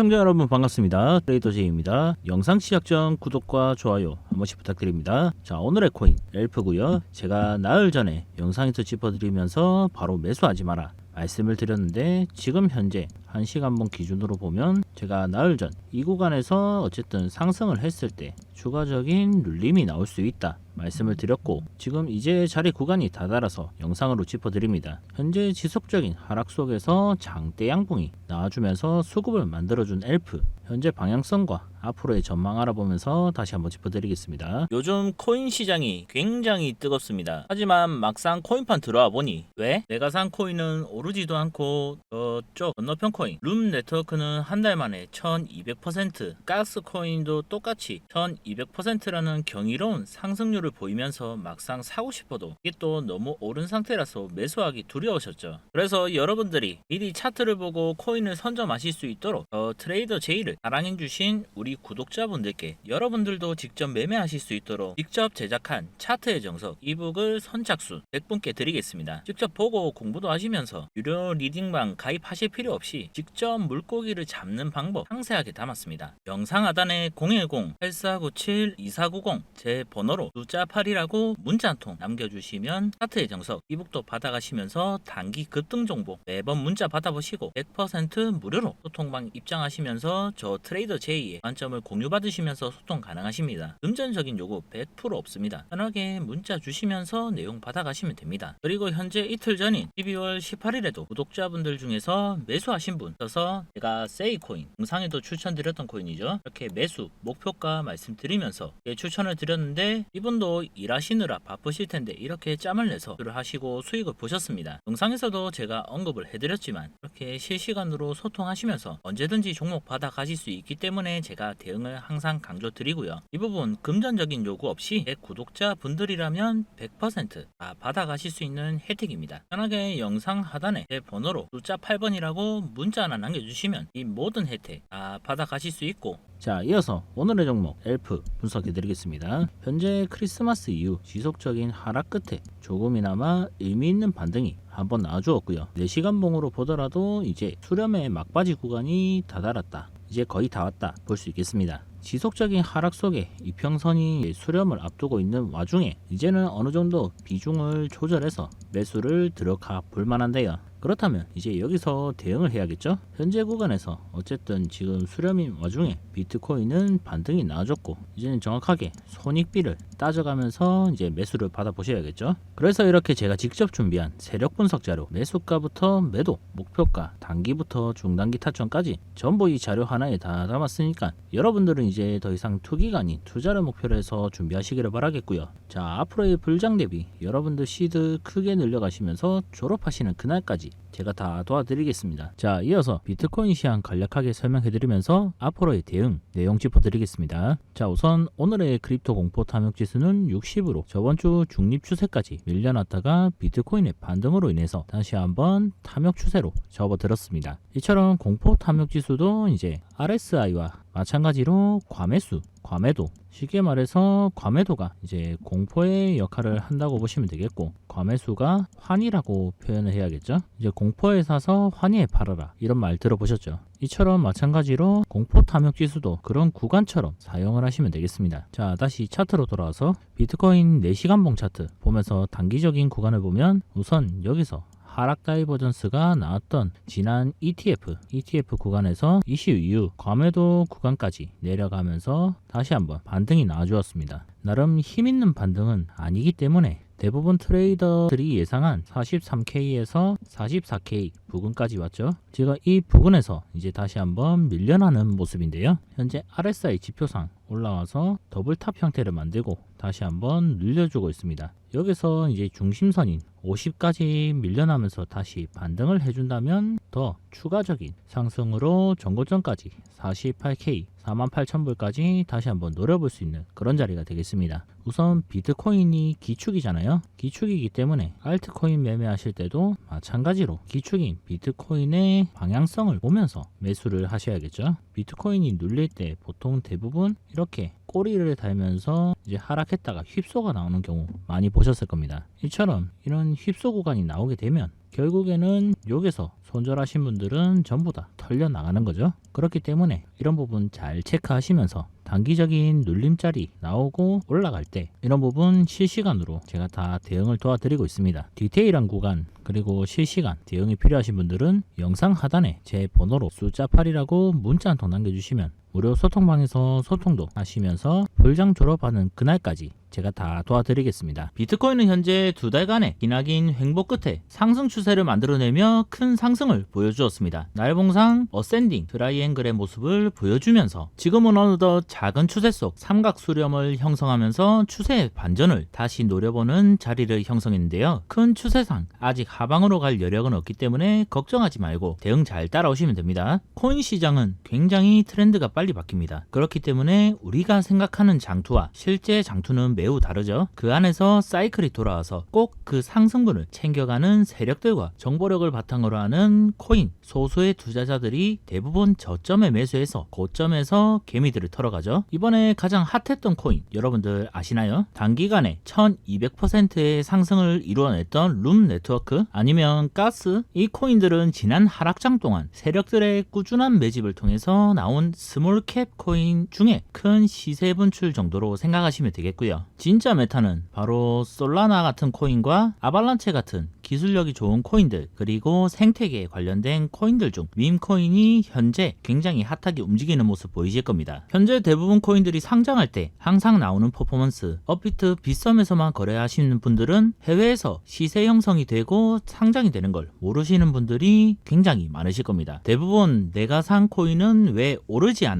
시청자 여러분 반갑습니다. 트레이더 제이입니다. 영상 시작 전 구독과 좋아요 한 번씩 부탁드립니다. 자 오늘의 코인 엘프고요. 제가 나흘 전에 영상에서 짚어드리면서 바로 매수하지 마라 말씀을 드렸는데 지금 현재 1시간봉 기준으로 보면 제가 나흘 전 이 구간에서 어쨌든 상승을 했을 때 추가적인 눌림이 나올 수 있다 말씀을 드렸고 지금 이제 자리 구간이 다다라서 영상으로 짚어드립니다. 현재 지속적인 하락 속에서 장대 양봉이 나와주면서 수급을 만들어준 엘프 현재 방향성과 앞으로의 전망 알아보면서 다시 한번 짚어드리겠습니다. 요즘 코인 시장이 굉장히 뜨겁습니다. 하지만 막상 코인판 들어와 보니 왜? 내가 산 코인은 오르지도 않고 저쪽 건너편 코인 룸 네트워크는 한 달 만에 1200% 가스 코인도 똑같이 1200%라는 경이로운 상승률을 보이면서 막상 사고 싶어도 이게 또 너무 오른 상태라서 매수하기 두려우셨죠. 그래서 여러분들이 미리 차트를 보고 코인을 선점하실 수 있도록 저 트레이더 제이를 사랑해 주신 우리 구독자분들께 여러분들도 직접 매매하실 수 있도록 직접 제작한 차트의 정석 이북을 선착순 100분께 드리겠습니다. 직접 보고 공부도 하시면서 유료 리딩방 가입하실 필요 없이 직접 물고기를 잡는 방법 상세하게 담았습니다. 영상 하단에 010-8497-2490 제 번호로 숫자 8이라고 문자 한 통 남겨주시면 차트의 정석 이북도 받아가시면서 단기 급등 정보 매번 문자 받아보시고 100% 무료로 소통방 입장하시면서 저 트레이더 J의 관점을 공유받으시면서 소통 가능하십니다. 금전적인 요구 100% 없습니다. 편하게 문자 주시면서 내용 받아가시면 됩니다. 그리고 현재 이틀 전인 12월 18일에도 구독자분들 중에서 매수하신 분 있어서 제가 세이코인 영상에도 추천드렸던 코인이죠. 이렇게 매수 목표가 말씀드리면서 예, 추천을 드렸는데 이분 도 일하시느라 바쁘실 텐데 이렇게 짬을 내서 를 하시고 수익을 보셨습니다. 영상에서도 제가 언급을 해드렸지만 이렇게 실시간으로 소통하시면서 언제든지 종목 받아 가실 수 있기 때문에 제가 대응을 항상 강조드리고요. 이 부분 금전적인 요구 없이 제 구독자 분들이라면 100%다 받아 가실 수 있는 혜택입니다. 편하게 영상 하단에 제 번호로 숫자 8번이라고 문자 하나 남겨주시면 이 모든 혜택 다 받아 가실 수 있고 자, 이어서 오늘의 종목 엘프 분석해 드리겠습니다. 현재 크리스마스 이후 지속적인 하락 끝에 조금이나마 의미 있는 반등이 한번 나와주었고요. 4시간 봉으로 보더라도 이제 수렴의 막바지 구간이 다다랐다. 이제 거의 다 왔다 볼 수 있겠습니다. 지속적인 하락 속에 이평선이 수렴을 앞두고 있는 와중에 이제는 어느 정도 비중을 조절해서 매수를 들어가 볼 만한데요. 그렇다면 이제 여기서 대응을 해야겠죠? 현재 구간에서 어쨌든 지금 수렴인 와중에 비트코인은 반등이 나와줬고 이제는 정확하게 손익비를 따져가면서 이제 매수를 받아보셔야겠죠? 그래서 이렇게 제가 직접 준비한 세력 분석 자료 매수가부터 매도, 목표가, 단기부터 중단기 타점까지 전부 이 자료 하나에 다 담았으니까 여러분들은 이제 더 이상 투기가 아닌 투자를 목표로 해서 준비하시기를 바라겠고요. 자 앞으로의 불장 대비 여러분들 시드 크게 늘려가시면서 졸업하시는 그날까지 Merci. 제가 다 도와드리겠습니다. 자, 이어서 비트코인 시황 간략하게 설명해드리면서 앞으로의 대응 내용 짚어드리겠습니다. 자, 우선 오늘의 크립토 공포 탐욕 지수는 60으로 저번 주 중립 추세까지 밀려났다가 비트코인의 반등으로 인해서 다시 한번 탐욕 추세로 접어들었습니다. 이처럼 공포 탐욕 지수도 이제 RSI와 마찬가지로 과매수, 과매도 쉽게 말해서 과매도가 이제 공포의 역할을 한다고 보시면 되겠고 과매수가 환이라고 표현을 해야겠죠. 이제 공포에 사서 환희에 팔아라 이런 말 들어보셨죠. 이처럼 마찬가지로 공포 탐욕 지수도 그런 구간처럼 사용을 하시면 되겠습니다. 자 다시 차트로 돌아와서 비트코인 4시간 봉 차트 보면서 단기적인 구간을 보면 우선 여기서 하락 다이버전스가 나왔던 지난 ETF, ETF 구간에서 이슈 이후 과매도 구간까지 내려가면서 다시 한번 반등이 나와주었습니다. 나름 힘있는 반등은 아니기 때문에 대부분 트레이더들이 예상한 43K에서 44K 부근까지 왔죠. 제가 이 부근에서 이제 다시 한번 밀려나는 모습인데요. 현재 RSI 지표상 올라와서 더블 탑 형태를 만들고 다시 한번 늘려주고 있습니다. 여기서 이제 중심선인 50까지 밀려나면서 다시 반등을 해준다면 더 추가적인 상승으로 전고점까지 48K 48,000불까지 다시 한번 노려볼 수 있는 그런 자리가 되겠습니다. 우선 비트코인이 기축이잖아요. 기축이기 때문에 알트코인 매매하실 때도 마찬가지로 기축인 비트코인의 방향성을 보면서 매수를 하셔야겠죠. 비트코인이 눌릴 때 보통 대부분 이렇게 꼬리를 달면서 이제 하락했다가 휩소가 나오는 경우 많이 보셨을 겁니다. 이처럼 이런 휩소 구간이 나오게 되면 결국에는 여기서 손절하신 분들은 전부 다 털려 나가는 거죠. 그렇기 때문에 이런 부분 잘 체크하시면서 단기적인 눌림자리 나오고 올라갈 때 이런 부분 실시간으로 제가 다 대응을 도와드리고 있습니다. 디테일한 구간 그리고 실시간 대응이 필요하신 분들은 영상 하단에 제 번호로 숫자 8이라고 문자 한 통 남겨주시면 무료 소통방에서 소통도 하시면서 불장 졸업하는 그날까지 제가 다 도와드리겠습니다. 비트코인은 현재 두 달간의 기나긴 횡보 끝에 상승 추세를 만들어내며 큰 상승을 보여주었습니다. 날봉상 어센딩 트라이앵글의 모습을 보여주면서 지금은 어느덧 작은 추세 속 삼각 수렴을 형성하면서 추세의 반전을 다시 노려보는 자리를 형성했는데요. 큰 추세상 아직 하방으로 갈 여력은 없기 때문에 걱정하지 말고 대응 잘 따라오시면 됩니다. 코인 시장은 굉장히 트렌드가 빨리 바뀝니다. 그렇기 때문에 우리가 생각하는 장투와 실제 장투는 매우 다르죠. 그 안에서 사이클이 돌아와서 꼭 그 상승분을 챙겨가는 세력들과 정보력을 바탕으로 하는 코인 소수의 투자자들이 대부분 저점에 매수해서 고점에서 개미들을 털어가죠. 이번에 가장 핫했던 코인 여러분들 아시나요? 단기간에 1200%의 상승을 이루어냈던 룸 네트워크 아니면 가스 이 코인들은 지난 하락장 동안 세력들의 꾸준한 매집을 통해서 나온 스몰 캡 코인 중에 큰 시세 분출 정도로 생각하시면 되겠고요. 진짜 메타는 바로 솔라나 같은 코인과 아발란체 같은 기술력이 좋은 코인들 그리고 생태계에 관련된 코인들 중 밈코인이 현재 굉장히 핫하게 움직이는 모습 보이실 겁니다. 현재 대부분 코인들이 상장할 때 항상 나오는 퍼포먼스 업비트 빗썸에서만 거래하시는 분들은 해외에서 시세 형성이 되고 상장이 되는 걸 모르시는 분들이 굉장히 많으실 겁니다. 대부분 내가 산 코인은 왜 오르지 않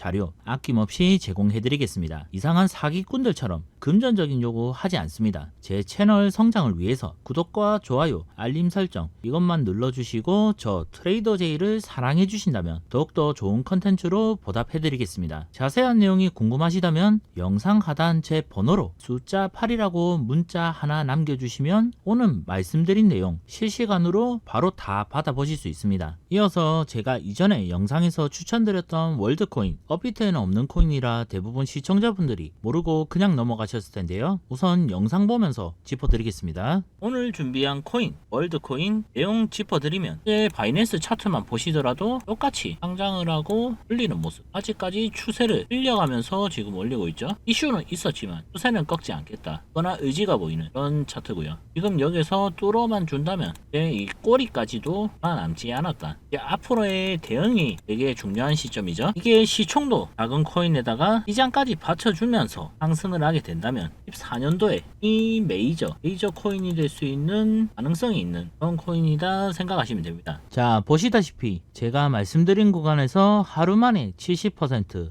자료 아낌없이 제공해드리겠습니다. 이상한 사기꾼들처럼 금전적인 요구 하지 않습니다. 제 채널 성장을 위해서 구독과 좋아요, 알림 설정 이것만 눌러주시고 저 트레이더 제이를 사랑해 주신다면 더욱더 좋은 컨텐츠로 보답해 드리겠습니다. 자세한 내용이 궁금하시다면 영상 하단 제 번호로 숫자 8이라고 문자 하나 남겨주시면 오늘 말씀드린 내용 실시간으로 바로 다 받아보실 수 있습니다. 이어서 제가 이전에 영상에서 추천드렸던 월드코인 업비트에는 없는 코인이라 대부분 시청자분들이 모르고 그냥 넘어가시 하셨을 텐데요. 우선 영상 보면서 짚어드리겠습니다. 오늘 준비한 코인, 월드코인 내용 짚어드리면 이제 바이낸스 차트만 보시더라도 똑같이 상장을 하고 흘리는 모습 아직까지 추세를 흘려가면서 지금 올리고 있죠. 이슈는 있었지만 추세는 꺾지 않겠다. 그러나 의지가 보이는 그런 차트고요. 지금 여기서 뚫어만 준다면 이 꼬리까지도 남지 않았다. 앞으로의 대응이 되게 중요한 시점이죠. 이게 시총도 작은 코인에다가 시장까지 받쳐주면서 상승을 하게 된다 면 14년도에 이 메이저 메이저 코인이 될 수 있는 가능성이 있는 그런 코인이다 생각하시면 됩니다. 자 보시다시피 제가 말씀드린 구간에서 하루 만에 70%